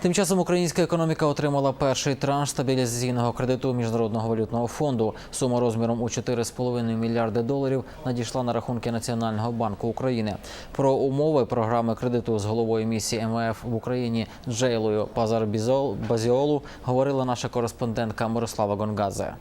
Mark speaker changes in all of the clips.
Speaker 1: Тим часом українська економіка отримала перший транш стабілізаційного кредиту міжнародного валютного фонду. Сума розміром у 4,5 мільярди доларів надійшла на рахунки Національного банку України. Про умови програми кредиту з головою місії МВФ в Україні Джейлою Пазар Базіолу говорила наша кореспондентка Мирослава Гонгадзе.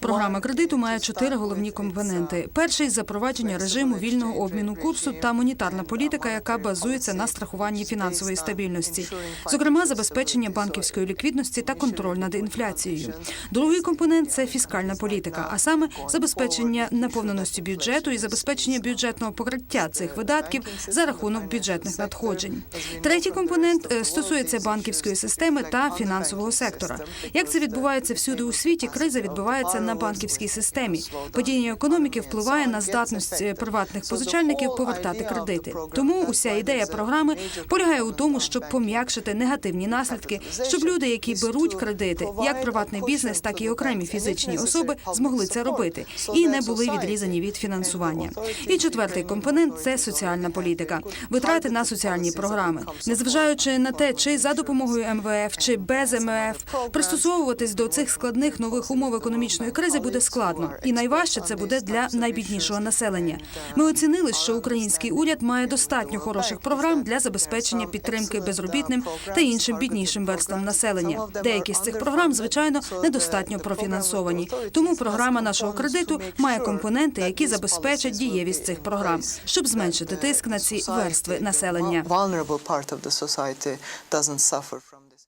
Speaker 2: Програма кредиту має чотири головні компоненти: перший запровадження режиму вільного обміну курсу та монетарна політика, яка базується на страхуванні фінансової стабільності, зокрема забезпечення банківської ліквідності та контроль над інфляцією. Другий компонент це фіскальна політика, а саме забезпечення наповненості бюджету і забезпечення бюджетного покриття цих видатків за рахунок бюджетних надходжень. Третій компонент е, стосується банківської системи та фінансового сектора. Як це відбувається всюди у світі, криза відбувається на банківській системі. Падіння економіки впливає на здатність е, приватних позичальників повертати кредити. Тому уся ідея програми полягає у тому, щоб пом'якшити негативні наслідки, щоб люди, які беруть кредити, як приватний бізнес, так і окремі фізичні особи, змогли це робити і не були відрізані від фінансування. І четвертий компонент це соціальна політика, витрати на соціальні програми, незважаючи на те, чи за допомогою МВФ, чи без МВФ, пристосовуватись до цих складних нових умов економічної кризи буде складно, і найважче це буде для найбіднішого населення. Ми оцінили, що український уряд має достатньо хороших програм для забезпечення підтримки безробітним та іншим біднішим верствам населення. Деякі з цих програм, звичайно, недостатньо профінансовані. Тому програма нашого кредиту має компоненти, які забезпечать дієвість цих програм, щоб зменшити тиск на ці верстви населення.